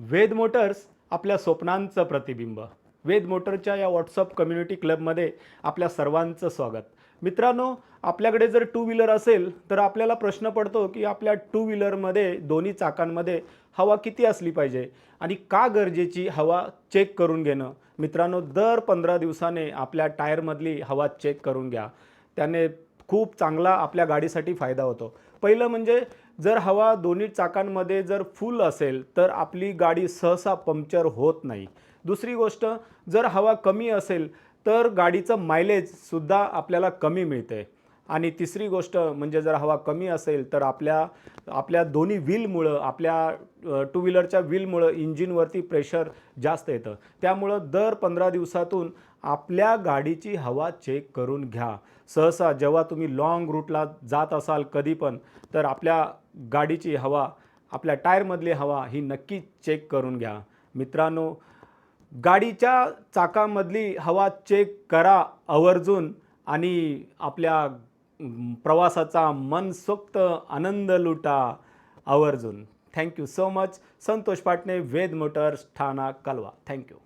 वेद Motors आपल्या स्वप्नांचं प्रतिबिंब. वेद मोटरच्या या व्हॉट्सअप कम्युनिटी क्लबमध्ये आपल्या सर्वांचं स्वागत. मित्रांनो आपल्याकडे जर टू व्हीलर असेल तर आपल्याला प्रश्न पडतो की आपल्या टू व्हीलरमध्ये दोन्ही चाकांमध्ये हवा किती असली पाहिजे? आणि का गरजेची हवा चेक करून घेणं? मित्रांनो दर पंधरा दिवसाने आपल्या टायरमधली हवा चेक करून घ्या. त्याने खूप चांगला आपल्या गाडीसाठी फायदा होतो. पहिलं म्हणजे जर हवा दोन्ही चाकांमध्ये जर फुल असेल तर आपली गाडी सहसा पंक्चर होत नाही. दुसरी गोष्ट जर हवा कमी असेल तर गाडीचं मायलेजसुद्धा आपल्याला कमी मिळते. आणि तिसरी गोष्ट म्हणजे जर हवा कमी असेल तर आपल्या आपल्या दोन्ही व्हीलमुळं आपल्या टू व्हीलरच्या व्हीलमुळं इंजिनवरती प्रेशर जास्त येतं. त्यामुळं दर पंधरा दिवसातून आपल्या गाडीची हवा चेक करून घ्या. सहसा जेव्हा तुम्ही लाँग रूटला जात असाल कधी पण तर आपल्या गाडीची हवा आपल्या टायरमधली हवा ही नक्की चेक करून घ्या. मित्रांनो गाडीच्या चाकामधली हवा चेक करा आवर्जून आणि आपल्या प्रवासाचा मनसोक्त आनंद लुटा आवर्जून. Thank you so much Santosh Patne Ved motors Thana Kalwa. Thank you